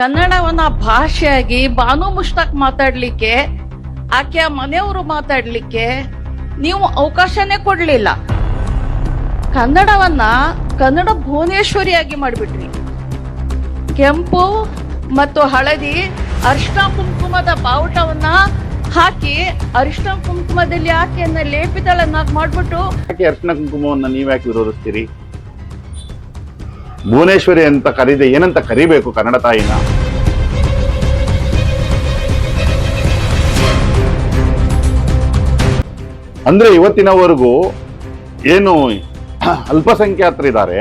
ಕನ್ನಡವನ್ನ ಭಾಷೆಯಾಗಿ ಬಾನು ಮುಷ್ತಾಕ್ ಮಾತಾಡ್ಲಿಕ್ಕೆ, ಆಕೆಯ ಮನೆಯವರು ಮಾತಾಡ್ಲಿಕ್ಕೆ ನೀವು ಅವಕಾಶನೇ ಕೊಡ್ಲಿಲ್ಲ. ಕನ್ನಡವನ್ನ ಕನ್ನಡ ಭುವನೇಶ್ವರಿಯಾಗಿ ಮಾಡಿಬಿಟ್ರಿ ಕೆಂಪು ಮತ್ತು ಹಳದಿ ಅರಿಶಿನ ಕುಂಕುಮದ ಬಾವುಟವನ್ನ ಹಾಕಿ ಅರಿಶಿನ ಕುಂಕುಮದಲ್ಲಿ ಆಕೆಯನ್ನ ಲೇಪಿತಳನ್ನಾಗಿ ಮಾಡ್ಬಿಟ್ಟು ಯಾಕೆ ಅರ್ಶಿನ ಕುಂಕುಮವನ್ನು ನೀವ್ಯಾಕೆ ವಿರೋಧಿಸ್ತೀರಿ? ಭುವನೇಶ್ವರಿ ಅಂತ ಕರೀದೆ ಏನಂತ ಕರಿಬೇಕು ಕನ್ನಡ ತಾಯಿನ? ಅಂದ್ರೆ ಇವತ್ತಿನವರೆಗೂ ಏನು ಅಲ್ಪಸಂಖ್ಯಾತರಿದ್ದಾರೆ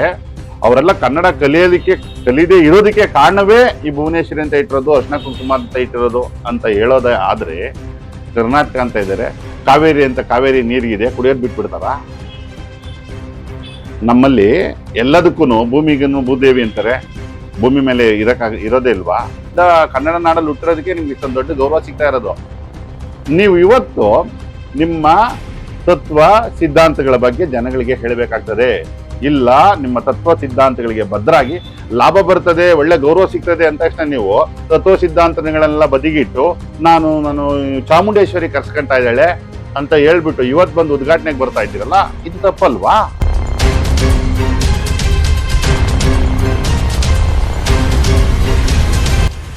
ಅವರೆಲ್ಲ ಕನ್ನಡ ಕಲಿಯೋದಕ್ಕೆ, ಕಲಿಯದೆ ಇರೋದಕ್ಕೆ ಕಾರಣವೇ ಈ ಭುವನೇಶ್ವರಿ ಅಂತ ಇಟ್ಟಿರೋದು, ಅರ್ಶನ ಕುಂಕುಮ ಅಂತ ಇಟ್ಟಿರೋದು ಅಂತ ಹೇಳೋದೇ ಆದ್ರೆ ಕರ್ನಾಟಕ ಅಂತ ಇದ್ದಾರೆ. ಕಾವೇರಿ ಅಂತ ಕಾವೇರಿ ನೀರಿಗಿದೆ, ಕುಡಿಯೋದು ಬಿಟ್ಬಿಡ್ತಾರ. ನಮ್ಮಲ್ಲಿ ಎಲ್ಲದಕ್ಕೂ ಭೂಮಿಗೂ ಭೂದೇವಿ ಅಂತಾರೆ. ಭೂಮಿ ಮೇಲೆ ಇರಕ್ಕಾಗ ಇರೋದೇ ಇಲ್ವಾ? ಕನ್ನಡ ನಾಡಲ್ಲಿ ಹುಟ್ಟಿರೋದಕ್ಕೆ ನಿಮ್ಗೆ ಇಷ್ಟೊಂದು ದೊಡ್ಡ ಗೌರವ ಸಿಗ್ತಾ ಇರೋದು. ನೀವು ಇವತ್ತು ನಿಮ್ಮ ತತ್ವ ಸಿದ್ಧಾಂತಗಳ ಬಗ್ಗೆ ಜನಗಳಿಗೆ ಹೇಳಬೇಕಾಗ್ತದೆ. ಇಲ್ಲ, ನಿಮ್ಮ ತತ್ವ ಸಿದ್ಧಾಂತಗಳಿಗೆ ಭದ್ರಾಗಿ ಲಾಭ ಬರ್ತದೆ, ಒಳ್ಳೆ ಗೌರವ ಸಿಗ್ತದೆ ಅಂದ ತಕ್ಷಣ ನೀವು ತತ್ವ ಸಿದ್ಧಾಂತಗಳನ್ನೆಲ್ಲ ಬದಿಗಿಟ್ಟು ನಾನು ನಾನು ಚಾಮುಂಡೇಶ್ವರಿ ಕರ್ಸ್ಕೊಂತಾ ಇದ್ದಾಳೆ ಅಂತ ಹೇಳ್ಬಿಟ್ಟು ಇವತ್ತು ಬಂದು ಉದ್ಘಾಟನೆಗೆ ಬರ್ತಾ ಇದ್ದೀರಲ್ಲ, ಇದು ತಪ್ಪಲ್ವಾ?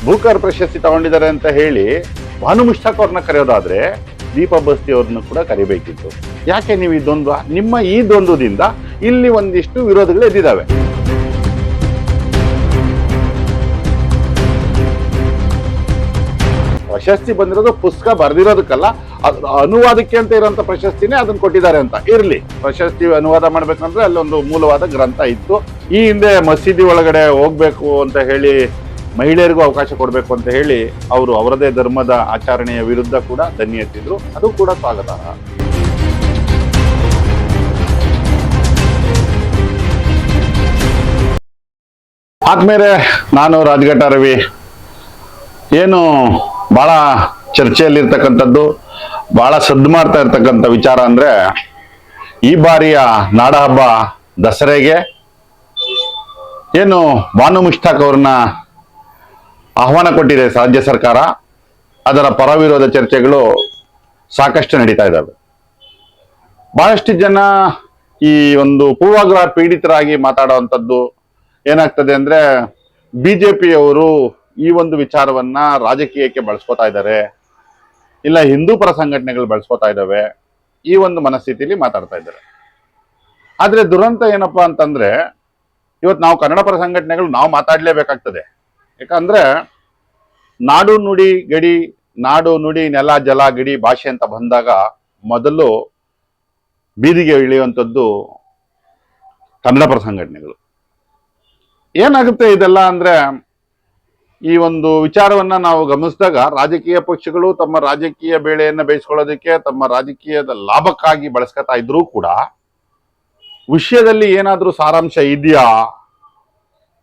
ಭೂಕರ್ ಪ್ರಶಸ್ತಿ ತಗೊಂಡಿದ್ದಾರೆ ಅಂತ ಹೇಳಿ ಭಾನು ಮುಷ್ತಾಕ್ ಅವ್ರನ್ನ ಕರೆಯೋದಾದ್ರೆ ದೀಪಾ ಬಸ್ತಿ ಅವ್ರನ್ನ ಕೂಡ ಕರಿಬೇಕಿತ್ತು. ಯಾಕೆ ನೀವು ಈ ದ್ವಂದ್ವ? ನಿಮ್ಮ ಈ ದ್ವಂದ್ವದಿಂದ ಇಲ್ಲಿ ಒಂದಿಷ್ಟು ವಿರೋಧಗಳು ಎದ್ದಿದ್ದಾವೆ. ಪ್ರಶಸ್ತಿ ಬಂದಿರೋದು ಪುಸ್ತಕ ಬರೆದಿರೋದಕ್ಕಲ್ಲ ಅನುವಾದಕ್ಕೆ ಅಂತ ಇರೋಂಥ ಪ್ರಶಸ್ತಿನೇ ಅದನ್ನ ಕೊಟ್ಟಿದ್ದಾರೆ ಅಂತ. ಇರ್ಲಿ, ಪ್ರಶಸ್ತಿ ಅನುವಾದ ಮಾಡ್ಬೇಕಂದ್ರೆ ಅಲ್ಲೊಂದು ಮೂಲವಾದ ಗ್ರಂಥ ಇತ್ತು. ಈ ಹಿಂದೆ ಮಸೀದಿ ಒಳಗಡೆ ಹೋಗ್ಬೇಕು ಅಂತ ಹೇಳಿ ಮಹಿಳೆಯರಿಗೂ ಅವಕಾಶ ಕೊಡಬೇಕು ಅಂತ ಹೇಳಿ ಅವರು ಅವರದೇ ಧರ್ಮದ ಆಚರಣೆಯ ವಿರುದ್ಧ ಕೂಡ ದನಿ ಎತ್ತಿದ್ರು. ಅದು ಕೂಡ ಸ್ವಾಗತ. ಆದ್ಮೇಲೆ ನಾನು ರಾಜಘಟ್ಟ ರವಿ. ಏನು ಬಹಳ ಚರ್ಚೆಯಲ್ಲಿರ್ತಕ್ಕಂಥದ್ದು, ಬಹಳ ಸದ್ದು ಮಾಡ್ತಾ ಇರ್ತಕ್ಕಂಥ ವಿಚಾರ ಅಂದ್ರೆ, ಈ ಬಾರಿಯ ನಾಡಹಬ್ಬ ದಸರೆಗೆ ಏನು ಭಾನು ಮುಷ್ತಾಕ್ ಅವ್ರನ್ನ ಆಹ್ವಾನ ಕೊಟ್ಟಿದೆ ರಾಜ್ಯ ಸರ್ಕಾರ. ಅದರ ಪರವಿರೋಧ ಚರ್ಚೆಗಳು ಸಾಕಷ್ಟು ನಡೀತಾ ಇದ್ದಾವೆ. ಬಹಳಷ್ಟು ಜನ ಈ ಒಂದು ಪೂರ್ವಾಗ್ರಹ ಪೀಡಿತರಾಗಿ ಮಾತಾಡುವಂಥದ್ದು ಏನಾಗ್ತದೆ ಅಂದ್ರೆ ಪಿಯವರು ಈ ಒಂದು ವಿಚಾರವನ್ನ ರಾಜಕೀಯಕ್ಕೆ ಬಳಸ್ಕೋತಾ ಇದ್ದಾರೆ. ಇಲ್ಲ ಹಿಂದೂ ಪರ ಸಂಘಟನೆಗಳು ಬಳಸ್ಕೋತಾ ಇದ್ದಾವೆ. ಈ ಒಂದು ಮನಸ್ಥಿತಿಲಿ ಮಾತಾಡ್ತಾ ಇದ್ದಾರೆ. ಆದರೆ ದುರಂತ ಏನಪ್ಪಾ ಅಂತಂದ್ರೆ ಇವತ್ತು ನಾವು ಕನ್ನಡ ಪರ ಸಂಘಟನೆಗಳು ನಾವು ಮಾತಾಡ್ಲೇಬೇಕಾಗ್ತದೆ. ಯಾಕಂದ್ರೆ ನಾಡು ನುಡಿ ಗಡಿ, ನಾಡು ನುಡಿ ನೆಲ ಜಲ ಗಡಿ ಭಾಷೆ ಅಂತ ಬಂದಾಗ ಮೊದಲು ಬೀದಿಗೆ ಇಳಿಯುವಂಥದ್ದು ಕನ್ನಡ ಪರ ಸಂಘಟನೆಗಳು ಏನಾಗುತ್ತೆ ಇದೆಲ್ಲ ಅಂದ್ರೆ ಈ ಒಂದು ವಿಚಾರವನ್ನ ನಾವು ಗಮನಿಸಿದಾಗ ರಾಜಕೀಯ ಪಕ್ಷಗಳು ತಮ್ಮ ರಾಜಕೀಯ ಬೇಳೆಯನ್ನು ಬೇಯಿಸ್ಕೊಳ್ಳೋದಕ್ಕೆ, ತಮ್ಮ ರಾಜಕೀಯದ ಲಾಭಕ್ಕಾಗಿ ಬಳಸ್ಕೊತಾ ಇದ್ರೂ ಕೂಡ ವಿಷಯದಲ್ಲಿ ಏನಾದರೂ ಸಾರಾಂಶ ಇದೆಯಾ?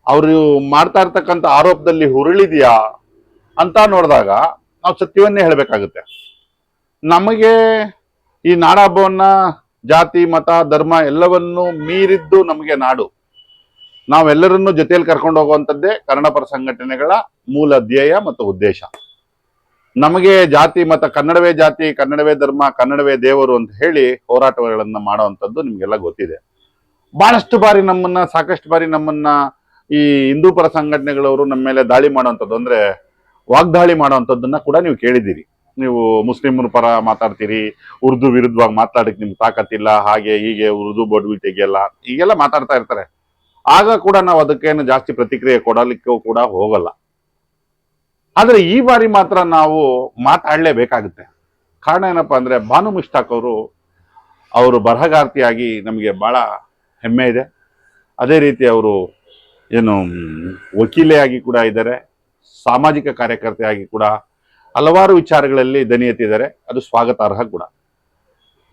ಅವರು ಮಾಡ್ತಾ ಇರ್ತಕ್ಕಂಥ ಆರೋಪದಲ್ಲಿ ಹುರುಳಿದೆಯಾ ಅಂತ ನೋಡಿದಾಗ ನಾವು ಸತ್ಯವನ್ನೇ ಹೇಳಬೇಕಾಗುತ್ತೆ. ನಮಗೆ ಈ ನಾಡಹಬ್ಬವನ್ನ, ಜಾತಿ, ಮತ, ಧರ್ಮ ಎಲ್ಲವನ್ನೂ ಮೀರಿದ್ದು ನಮಗೆ ನಾಡು. ನಾವೆಲ್ಲರನ್ನೂ ಜೊತೆಯಲ್ಲಿ ಕರ್ಕೊಂಡು ಹೋಗುವಂಥದ್ದೇ ಕನ್ನಡಪರ ಸಂಘಟನೆಗಳ ಮೂಲ ಧ್ಯೇಯ ಮತ್ತು ಉದ್ದೇಶ. ನಮಗೆ ಜಾತಿ, ಮತ, ಕನ್ನಡವೇ ಜಾತಿ, ಕನ್ನಡವೇ ಧರ್ಮ, ಕನ್ನಡವೇ ದೇವರು ಅಂತ ಹೇಳಿ ಹೋರಾಟಗಳನ್ನು ಮಾಡುವಂಥದ್ದು ನಿಮಗೆಲ್ಲ ಗೊತ್ತಿದೆ. ಬಹಳಷ್ಟು ಬಾರಿ ನಮ್ಮನ್ನ, ಸಾಕಷ್ಟು ಬಾರಿ ನಮ್ಮನ್ನ ಈ ಹಿಂದೂ ಪರ ಸಂಘಟನೆಗಳವರು ನಮ್ಮ ಮೇಲೆ ದಾಳಿ ಮಾಡುವಂಥದ್ದು ಅಂದ್ರೆ ವಾಗ್ದಾಳಿ ಮಾಡುವಂಥದ್ದನ್ನ ಕೂಡ ನೀವು ಕೇಳಿದ್ದೀರಿ. ನೀವು ಮುಸ್ಲಿಮರ ಪರ ಮಾತಾಡ್ತೀರಿ, ಉರ್ದು ವಿರುದ್ಧವಾಗಿ ಮಾತಾಡಕ್ಕೆ ನಿಮ್ಗೆ ತಾಕತ್ತಿಲ್ಲ, ಹಾಗೆ ಹೀಗೆ ಉರ್ದು ಬೋರ್ಡ್ ತೆಗಿಯಲ್ಲ ಹೀಗೆಲ್ಲ ಮಾತಾಡ್ತಾ ಇರ್ತಾರೆ. ಆಗ ಕೂಡ ನಾವು ಅದಕ್ಕೇನು ಜಾಸ್ತಿ ಪ್ರತಿಕ್ರಿಯೆ ಕೊಡಲಿಕ್ಕೂ ಕೂಡ ಹೋಗಲ್ಲ. ಆದರೆ ಈ ಬಾರಿ ಮಾತ್ರ ನಾವು ಮಾತಾಡಲೇಬೇಕಾಗುತ್ತೆ. ಕಾರಣ ಏನಪ್ಪಾ ಅಂದ್ರೆ ಭಾನು ಮುಷ್ತಾಕ್ ಅವರು ಅವರು ಬರಹಗಾರ್ತಿಯಾಗಿ ನಮಗೆ ಬಹಳ ಹೆಮ್ಮೆ ಇದೆ. ಅದೇ ರೀತಿ ಅವರು ಏನು ವಕೀಲೆಯಾಗಿ ಕೂಡ ಇದ್ದಾರೆ, ಸಾಮಾಜಿಕ ಕಾರ್ಯಕರ್ತೆಯಾಗಿ ಕೂಡ ಹಲವಾರು ವಿಚಾರಗಳಲ್ಲಿ ದನಿ ಎತ್ತಿದ್ದಾರೆ ಅದು ಸ್ವಾಗತಾರ್ಹ ಕೂಡ.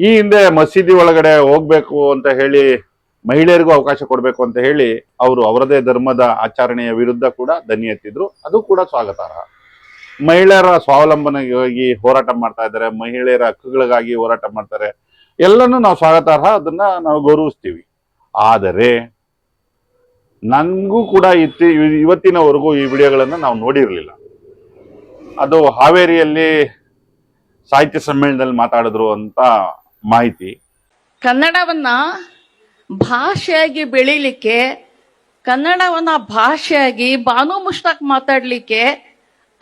ಈ ಹಿಂದೆ ಮಸೀದಿ ಒಳಗಡೆ ಹೋಗ್ಬೇಕು ಅಂತ ಹೇಳಿ, ಮಹಿಳೆಯರಿಗೂ ಅವಕಾಶ ಕೊಡಬೇಕು ಅಂತ ಹೇಳಿ ಅವರು ಅವರದೇ ಧರ್ಮದ ಆಚರಣೆಯ ವಿರುದ್ಧ ಕೂಡ ದನಿ ಎತ್ತಿದ್ರು ಅದು ಕೂಡ ಸ್ವಾಗತಾರ್ಹ. ಮಹಿಳೆಯರ ಸ್ವಾವಲಂಬನೆಗಾಗಿ ಹೋರಾಟ ಮಾಡ್ತಾ ಇದ್ದಾರೆ, ಮಹಿಳೆಯರ ಹಕ್ಕುಗಳಿಗಾಗಿ ಹೋರಾಟ ಮಾಡ್ತಾರೆ, ಎಲ್ಲನೂ ನಾವು ಸ್ವಾಗತಾರ್ಹ, ಅದನ್ನ ನಾವು ಗೌರವಿಸ್ತೀವಿ. ಆದರೆ ನನಗೂ ಕೂಡ ಇತ್ತಿ ಇವತ್ತಿನವರೆಗೂ ಈ ವಿಡಿಯೋಗಳನ್ನು ನಾವು ನೋಡಿರಲಿಲ್ಲ. ಅದು ಹಾವೇರಿಯಲ್ಲಿ ಸಾಹಿತ್ಯ ಸಮ್ಮೇಳನದಲ್ಲಿ ಮಾತಾಡಿದ್ರು ಅಂತ ಮಾಹಿತಿ. ಕನ್ನಡವನ್ನ ಭಾಷೆಯಾಗಿ ಬೆಳೀಲಿಕ್ಕೆ, ಕನ್ನಡವನ್ನ ಭಾಷೆಯಾಗಿ ಬಾನು ಮುಷ್ತಾಕ್ ಮಾತಾಡ್ಲಿಕ್ಕೆ,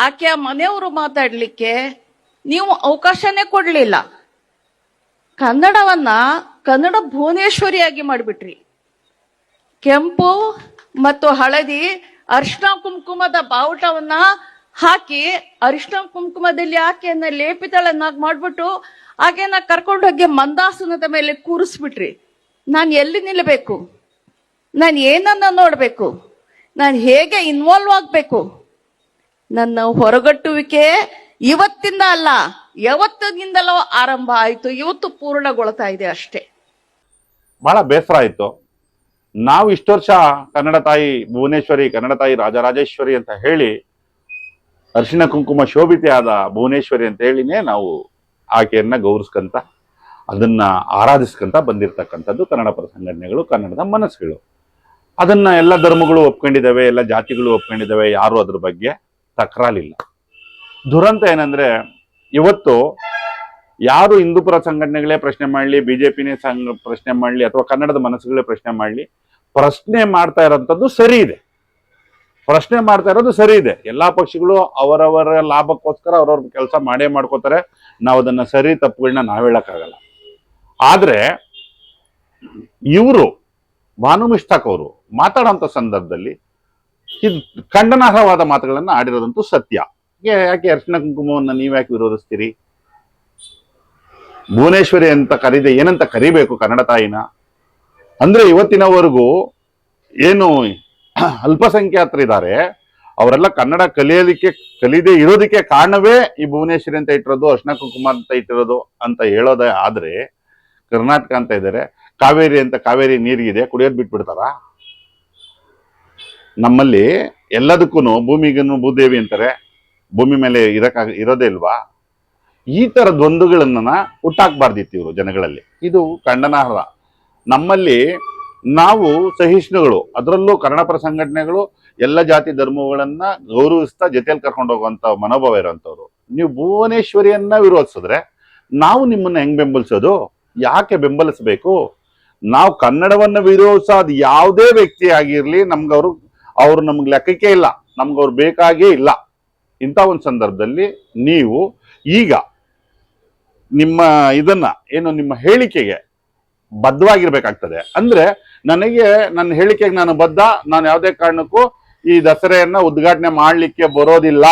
ಆಕೆಯ ಮನೆಯವರು ಮಾತಾಡ್ಲಿಕ್ಕೆ ನೀವು ಅವಕಾಶನೇ ಕೊಡ್ಲಿಲ್ಲ. ಕನ್ನಡವನ್ನ ಕನ್ನಡ ಭುವನೇಶ್ವರಿಯಾಗಿ ಮಾಡಿಬಿಟ್ರಿ. ಕೆಂಪು ಮತ್ತು ಹಳದಿ ಅರಿಶಿನ ಕುಂಕುಮದ ಬಾವುಟವನ್ನ ಹಾಕಿ ಅರಿಶಿನ ಕುಂಕುಮದಲ್ಲಿ ಆಕೆಯನ್ನ ಲೇಪಿತಳನ್ನಾಗಿ ಮಾಡ್ಬಿಟ್ಟು ಆಕೆಯನ್ನ ಕರ್ಕೊಂಡು ಹೋಗಿ ಮಂದಾಸನದ ಮೇಲೆ ಕೂರಿಸ್ಬಿಟ್ರಿ. ನಾನು ಎಲ್ಲಿ ನಿಲ್ಲಬೇಕು ನಾನು ಏನನ್ನ ನೋಡಬೇಕು? ನಾನು ಹೇಗೆ ಇನ್ವಾಲ್ವ್ ಆಗಬೇಕು? ನನ್ನ ಹೊರಗಟ್ಟುವಿಕೆ ಇವತ್ತಿಂದ ಅಲ್ಲ, ಯಾವತ್ತಿನಿಂದಲೋ ಆರಂಭ ಆಯಿತು, ಇವತ್ತು ಪೂರ್ಣಗೊಳ್ತಾ ಇದೆ ಅಷ್ಟೇ. ಬಹಳ ಬೇಸರ ಆಯಿತು. ನಾವು ಇಷ್ಟು ವರ್ಷ ಕನ್ನಡ ತಾಯಿ ಭುವನೇಶ್ವರಿ, ಕನ್ನಡ ತಾಯಿ ರಾಜರಾಜೇಶ್ವರಿ ಅಂತ ಹೇಳಿ ಅರ್ಶಿನ ಕುಂಕುಮ ಶೋಭಿತೆ ಆದ ಭುವನೇಶ್ವರಿ ಅಂತ ಹೇಳಿನೇ ನಾವು ಆಕೆಯನ್ನ ಗೌರವಿಸ್ಕಂತ ಅದನ್ನ ಆರಾಧಿಸ್ಕಂತ ಬಂದಿರತಕ್ಕಂಥದ್ದು ಕನ್ನಡ ಪರ ಸಂಘಟನೆಗಳು ಕನ್ನಡದ ಮನಸ್ಸುಗಳು. ಅದನ್ನ ಎಲ್ಲ ಧರ್ಮಗಳು ಒಪ್ಕೊಂಡಿದ್ದಾವೆ, ಎಲ್ಲ ಜಾತಿಗಳು ಒಪ್ಕೊಂಡಿದ್ದಾವೆ, ಯಾರು ಅದ್ರ ಬಗ್ಗೆ ತಕರಾಲಿಲ್ಲ ದುರಂತ ಏನಂದ್ರೆ ಇವತ್ತು ಯಾರು ಹಿಂದೂಪುರ ಸಂಘಟನೆಗಳೇ ಪ್ರಶ್ನೆ ಮಾಡಲಿ ಪಿನೇ ಸಂಘ ಪ್ರಶ್ನೆ ಮಾಡಲಿ, ಅಥವಾ ಕನ್ನಡದ ಮನಸ್ಸುಗಳೇ ಪ್ರಶ್ನೆ ಮಾಡಲಿ, ಪ್ರಶ್ನೆ ಮಾಡ್ತಾ ಇರೋಂಥದ್ದು ಸರಿ ಇದೆ. ಪ್ರಶ್ನೆ ಮಾಡ್ತಾ ಇರೋದು ಸರಿ ಇದೆ. ಎಲ್ಲಾ ಪಕ್ಷಗಳು ಅವರವರ ಲಾಭಕ್ಕೋಸ್ಕರ ಅವರವ್ರ ಕೆಲಸ ಮಾಡೇ ಮಾಡ್ಕೋತಾರೆ. ನಾವು ಅದನ್ನ ಸರಿ ತಪ್ಪುಗಳನ್ನ ನಾವು ಹೇಳಕ್ಕಾಗಲ್ಲ. ಆದ್ರೆ, ಇವರು ಭಾನು ಮಿಷ್ತಾಕ್ ಅವರು ಮಾತಾಡೋಂಥ ಸಂದರ್ಭದಲ್ಲಿ ಇದು ಖಂಡನಾರ್ಹವಾದ ಮಾತುಗಳನ್ನ ಆಡಿರೋದಂತೂ ಸತ್ಯ. ಯಾಕೆ- ಅರ್ಶಿನ ಕುಂಕುಮವನ್ನ ನೀವ್ಯಾಕೆ ವಿರೋಧಿಸ್ತೀರಿ? ಭುವನೇಶ್ವರಿ ಅಂತ ಕರೀದೆ, ಏನಂತ ಕರಿಬೇಕು ಕನ್ನಡ ತಾಯಿನ? ಅಂದ್ರೆ ಇವತ್ತಿನವರೆಗೂ ಏನು ಅಲ್ಪಸಂಖ್ಯಾತರಿದ್ದಾರೆ ಅವರೆಲ್ಲ ಕನ್ನಡ ಕಲಿಯಲಿಕ್ಕೆ, ಕಲಿಯದೆ ಇರೋದಕ್ಕೆ ಕಾರಣವೇ ಈ ಭುವನೇಶ್ವರಿ ಅಂತ ಇಟ್ಟಿರೋದು, ಅರ್ಶಿನ ಕುಮಾರ್ ಅಂತ ಇಟ್ಟಿರೋದು ಅಂತ ಹೇಳೋದೇ ಆದ್ರೆ, ಕರ್ನಾಟಕ ಅಂತ ಇದ್ದಾರೆ, ಕಾವೇರಿ ಅಂತ ಕಾವೇರಿ ನೀರಿಗಿದೆ, ಕುಡಿಯೋದು ಬಿಟ್ಬಿಡ್ತಾರ? ನಮ್ಮಲ್ಲಿ ಎಲ್ಲದಕ್ಕೂ ಭೂಮಿಗೂ ಭೂದೇವಿ ಅಂತಾರೆ, ಭೂಮಿ ಮೇಲೆ ಇರಕ್ಕಾಗ ಇರೋದೇ ಇಲ್ವಾ? ಈ ತರ ದ್ವಂದ್ವಗಳನ್ನ ಹುಟ್ಟಾಕ್ಬಾರ್ದಿತ್ತು ಇವರು ಜನಗಳಲ್ಲಿ. ಇದು ಖಂಡನಾರ್ಹ. ನಮ್ಮಲ್ಲಿ ನಾವು ಸಹಿಷ್ಣುಗಳು, ಅದರಲ್ಲೂ ಕನ್ನಡಪರ ಸಂಘಟನೆಗಳು, ಎಲ್ಲ ಜಾತಿ ಧರ್ಮಗಳನ್ನ ಗೌರವಿಸ್ತಾ ಜೊತೆಯಲ್ಲಿ ಕರ್ಕೊಂಡು ಹೋಗುವಂತ ಮನೋಭಾವ ಇರುವಂತವ್ರು ನೀವು ಭುವನೇಶ್ವರಿಯನ್ನ ವಿರೋಧಿಸಿದ್ರೆ ನಾವು ನಿಮ್ಮನ್ನ ಹೆಂಗ್ ಬೆಂಬಲಿಸೋದು? ಯಾಕೆ ಬೆಂಬಲಿಸಬೇಕು? ನಾವು ಕನ್ನಡವನ್ನ ವಿರೋಧಿಸೋದು ಯಾವುದೇ ವ್ಯಕ್ತಿ ಆಗಿರ್ಲಿ, ನಮ್ಗವ್ರು, ಅವರು ನಮ್ಗೆ ಲೆಕ್ಕಕ್ಕೆ ಇಲ್ಲ ನಮ್ಗೆ ಅವ್ರು ಬೇಕಾಗೇ ಇಲ್ಲ. ಇಂಥ ಒಂದು ಸಂದರ್ಭದಲ್ಲಿ ನೀವು ಈಗ ನಿಮ್ಮ ಇದನ್ನ, ಏನು ನಿಮ್ಮ ಹೇಳಿಕೆಗೆ ಬದ್ಧವಾಗಿರ್ಬೇಕಾಗ್ತದೆ. ಅಂದ್ರೆ ನನಗೆ ನನ್ನ ಹೇಳಿಕೆಗೆ ನಾನು ಬದ್ಧ, ನಾನು ಯಾವುದೇ ಕಾರಣಕ್ಕೂ ಈ ದಸರೆಯನ್ನ ಉದ್ಘಾಟನೆ ಮಾಡ್ಲಿಕ್ಕೆ ಬರೋದಿಲ್ಲ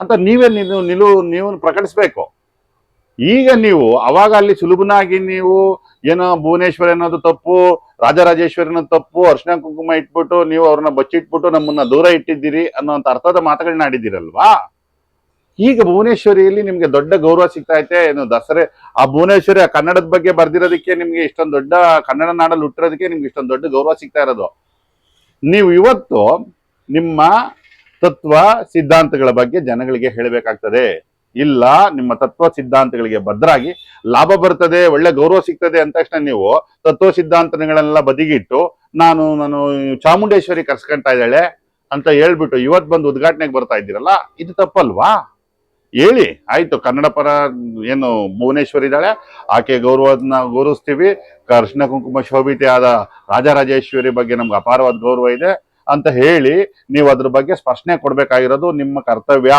ಅಂತ ನೀವೇ ನಿಲು ನಿಲುವು ನೀವು ಪ್ರಕಟಿಸ್ಬೇಕು. ಈಗ ನೀವು, ಅವಾಗ ಅಲ್ಲಿ ಸುಲಭನಾಗಿ ನೀವು ಏನೋ ಭುವನೇಶ್ವರಿ ಅನ್ನೋದು ತಪ್ಪು ರಾಜರಾಜೇಶ್ವರಿ ಅನ್ನೋದು ತಪ್ಪು, ಅರ್ಶನ ಕುಂಕುಮ ಇಟ್ಬಿಟ್ಟು ನೀವು ಅವ್ರನ್ನ ಬಚ್ಚಿಟ್ಬಿಟ್ಟು ನಮ್ಮನ್ನ ದೂರ ಇಟ್ಟಿದ್ದೀರಿ ಅನ್ನೋಂಥ ಅರ್ಥದ ಮಾತುಗಳನ್ನ ಆಡಿದ್ದೀರಲ್ವಾ? ಈಗ ಭುವನೇಶ್ವರಿಯಲ್ಲಿ ನಿಮ್ಗೆ ದೊಡ್ಡ ಗೌರವ ಸಿಗ್ತಾ ಐತೆ. ಏನು ದಸರೆ, ಆ ಭುವನೇಶ್ವರಿ ಆ ಕನ್ನಡದ ಬಗ್ಗೆ ಬರ್ದಿರೋದಕ್ಕೆ ನಿಮ್ಗೆ ಇಷ್ಟೊಂದು ದೊಡ್ಡ ಕನ್ನಡ ನಾಡಲ್ಲಿ ಹುಟ್ಟಿರೋದಕ್ಕೆ ನಿಮ್ಗೆ ಇಷ್ಟೊಂದು ದೊಡ್ಡ ಗೌರವ ಸಿಗ್ತಾ ಇರೋದು. ನೀವು ಇವತ್ತು ನಿಮ್ಮ ತತ್ವ ಸಿದ್ಧಾಂತಗಳ ಬಗ್ಗೆ ಜನಗಳಿಗೆ ಹೇಳಬೇಕಾಗ್ತದೆ. ಇಲ್ಲ, ನಿಮ್ಮ ತತ್ವ ಸಿದ್ಧಾಂತಗಳಿಗೆ ಭದ್ರಾಗಿ ಲಾಭ ಬರ್ತದೆ, ಒಳ್ಳೆ ಗೌರವ ಸಿಗ್ತದೆ ಅಂದ ತಕ್ಷಣ ನೀವು ತತ್ವ ಸಿದ್ಧಾಂತಗಳನ್ನೆಲ್ಲ ಬದಿಗಿಟ್ಟು ನಾನು ನಾನು ಚಾಮುಂಡೇಶ್ವರಿ ಕರ್ಸ್ಕೊಂತ ಇದ್ದಾಳೆ ಅಂತ ಹೇಳ್ಬಿಟ್ಟು ಇವತ್ತು ಬಂದು ಉದ್ಘಾಟನೆಗೆ ಬರ್ತಾ ಇದ್ದೀರಲ್ಲ, ಇದು ತಪ್ಪಲ್ವಾ? ಹೇಳಿ. ಆಯ್ತು, ಕನ್ನಡ ಪರ ಏನು ಭುವನೇಶ್ವರ್ ಇದ್ದಾಳೆ, ಆಕೆ ಗೌರವನ ಗೌರವಿಸ್ತೀವಿ. ಕೃಷ್ಣ ಕುಂಕುಮ ಶೋಭಿತೆ ಆದ ರಾಜರಾಜೇಶ್ವರಿ ಬಗ್ಗೆ ನಮ್ಗೆ ಅಪಾರವಾದ ಗೌರವ ಇದೆ ಅಂತ ಹೇಳಿ, ನೀವು ಅದ್ರ ಬಗ್ಗೆ ಸ್ಪಷ್ಟನೆ ಕೊಡ್ಬೇಕಾಗಿರೋದು ನಿಮ್ಮ ಕರ್ತವ್ಯ.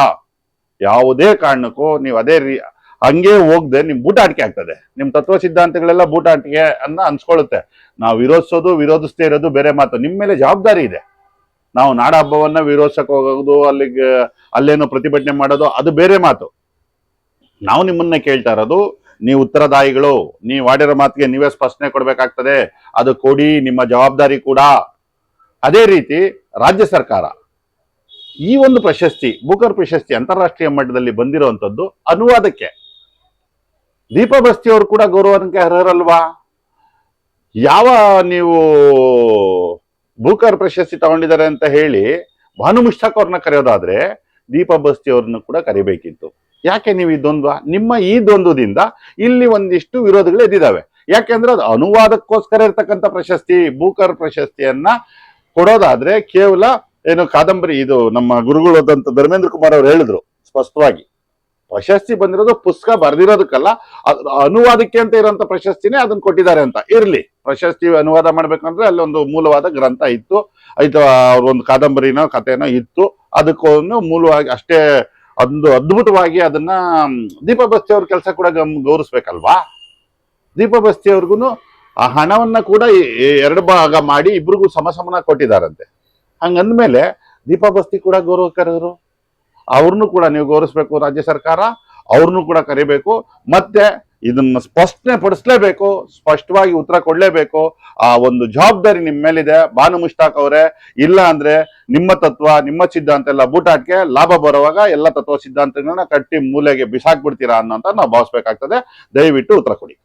ಯಾವುದೇ ಕಾರಣಕ್ಕೂ ನೀವು ಅದೇ ರೀ, ಹಂಗೆ ಹೋಗದೆ ನಿಮ್ ಬೂಟಾಟಿಕೆ ಆಗ್ತದೆ. ನಿಮ್ ತತ್ವ ಸಿದ್ಧಾಂತಗಳೆಲ್ಲ ಬೂಟಾಟಿಕೆ ಅನ್ನ ಅನ್ಸ್ಕೊಳ್ಳುತ್ತೆ. ನಾವು ವಿರೋಧಿಸೋದು, ವಿರೋಧಿಸದೇ ಇರೋದು ಬೇರೆ ಮಾತು. ನಿಮ್ಮ ಮೇಲೆ ಜವಾಬ್ದಾರಿ ಇದೆ. ನಾವು ನಾಡ ಹಬ್ಬವನ್ನ ವಿರೋಧಿಸಕ್ ಹೋಗೋದು, ಅಲ್ಲಿಗೆ, ಅಲ್ಲೇನೋ ಪ್ರತಿಭಟನೆ ಮಾಡೋದು, ಅದು ಬೇರೆ ಮಾತು. ನಾವು ನಿಮ್ಮನ್ನ ಕೇಳ್ತಾ ಇರೋದು, ನೀವು ಉತ್ತರದಾಯಿಗಳು, ನೀವು ಆಡಿರೋ ಮಾತಿಗೆ ನೀವೇ ಸ್ಪಷ್ಟನೆ ಕೊಡ್ಬೇಕಾಗ್ತದೆ. ಅದು ಕೊಡಿ, ನಿಮ್ಮ ಜವಾಬ್ದಾರಿ ಕೂಡ. ಅದೇ ರೀತಿ ರಾಜ್ಯ ಸರ್ಕಾರ, ಈ ಒಂದು ಪ್ರಶಸ್ತಿ, ಬುಕರ್ ಪ್ರಶಸ್ತಿ ಅಂತಾರಾಷ್ಟ್ರೀಯ ಮಟ್ಟದಲ್ಲಿ ಬಂದಿರುವಂತದ್ದು ಅನುವಾದಕ್ಕೆ. ದೀಪಾ ಬಸ್ತಿ ಅವರು ಕೂಡ ಗೌರವಕ್ಕೆ ಅರ್ಹರಲ್ವಾ? ಯಾವ ನೀವು ಬೂಕರ್ ಪ್ರಶಸ್ತಿ ತಗೊಂಡಿದ್ದಾರೆ ಅಂತ ಹೇಳಿ ಭಾನು ಮುಷ್ತಾಕ್ ಅವ್ರನ್ನ ಕರೆಯೋದಾದ್ರೆ ದೀಪ ಬಸ್ತಿ ಅವ್ರನ್ನ ಕೂಡ ಕರಿಬೇಕಿತ್ತು. ಯಾಕೆ ನೀವು ಈ ದ್ವಂದ್ವ? ನಿಮ್ಮ ಈ ದ್ವಂದ್ವದಿಂದ ಇಲ್ಲಿ ಒಂದಿಷ್ಟು ವಿರೋಧಗಳು ಎದ್ದಿದ್ದಾವೆ. ಯಾಕೆಂದ್ರೆ ಅದು ಅನುವಾದಕ್ಕೋಸ್ಕರ ಇರ್ತಕ್ಕಂಥ ಪ್ರಶಸ್ತಿ, ಬೂಕರ್ ಪ್ರಶಸ್ತಿಯನ್ನ ಕೊಡೋದಾದ್ರೆ ಕೇವಲ ಏನು ಕಾದಂಬರಿ, ಇದು ನಮ್ಮ ಗುರುಗಳು ಧರ್ಮೇಂದ್ರ ಕುಮಾರ್ ಅವರು ಹೇಳಿದ್ರು ಸ್ಪಷ್ಟವಾಗಿ. ಪ್ರಶಸ್ತಿ ಬಂದಿರೋದು ಪುಸ್ತಕ ಬರ್ದಿರೋದಕ್ಕಲ್ಲ ಅನುವಾದಕ್ಕೆ ಅಂತ ಇರೋಂಥ ಪ್ರಶಸ್ತಿನೇ ಅದನ್ನ ಕೊಟ್ಟಿದ್ದಾರೆ ಅಂತ. ಇರ್ಲಿ, ಪ್ರಶಸ್ತಿ ಅನುವಾದ ಮಾಡ್ಬೇಕಂದ್ರೆ ಅಲ್ಲಿ ಒಂದು ಮೂಲವಾದ ಗ್ರಂಥ ಇತ್ತು. ಆಯ್ತು ಅವ್ರ ಒಂದು ಕಾದಂಬರಿನೋ ಕಥೆನೋ ಇತ್ತು. ಅದಕ್ಕೊಂದು ಮೂಲವಾಗಿ ಅಷ್ಟೇ ಒಂದು ಅದ್ಭುತವಾಗಿ ಅದನ್ನ ದೀಪ ಬಸ್ತಿ ಅವ್ರ ಕೆಲಸ ಕೂಡ ಗಮ್ ಗೌರವಿಸ್ಬೇಕಲ್ವಾ? ದೀಪ ಬಸ್ತಿ ಆ ಹಣವನ್ನ ಕೂಡ ಎರಡು ಭಾಗ ಮಾಡಿ ಇಬ್ರಿಗೂ ಸಮಸಮನ ಕೊಟ್ಟಿದ್ದಾರಂತೆ. ಹಂಗಂದ್ಮೇಲೆ ದೀಪ ಬಸ್ತಿ ಕೂಡ ಗೌರವ ಕರೆದ್ರು ಅವ್ರನ್ನು ಕೂಡ ನೀವು ಗೌರವಿಸ್ಬೇಕು ರಾಜ್ಯ ಸರ್ಕಾರ, ಅವ್ರನ್ನು ಕೂಡ ಕರಿಬೇಕು. ಮತ್ತೆ ಇದನ್ನ ಸ್ಪಷ್ಟನೆ ಪಡಿಸ್ಲೇಬೇಕು, ಸ್ಪಷ್ಟವಾಗಿ ಉತ್ತರ ಕೊಡ್ಲೇಬೇಕು. ಆ ಒಂದು ಜವಾಬ್ದಾರಿ ನಿಮ್ಮ ಮೇಲಿದೆ, ಬಾನು ಮುಷ್ತಾಕ್ ಅವರೇ. ಇಲ್ಲ ಅಂದ್ರೆ ನಿಮ್ಮ ತತ್ವ, ನಿಮ್ಮ ಸಿದ್ಧಾಂತ ಎಲ್ಲ ಬೂಟಾಟ್ಗೆ ಲಾಭ ಬರುವಾಗ ಎಲ್ಲ ತತ್ವ ಸಿದ್ಧಾಂತಗಳನ್ನ ಕಟ್ಟಿ ಮೂಲೆಗೆ ಬಿಸಾಕ್ಬಿಡ್ತೀರಾ ಅನ್ನೋಂತ ನಾವು ಭಾವಿಸ್ಬೇಕಾಗ್ತದೆ. ದಯವಿಟ್ಟು ಉತ್ತರ ಕೊಡಿ.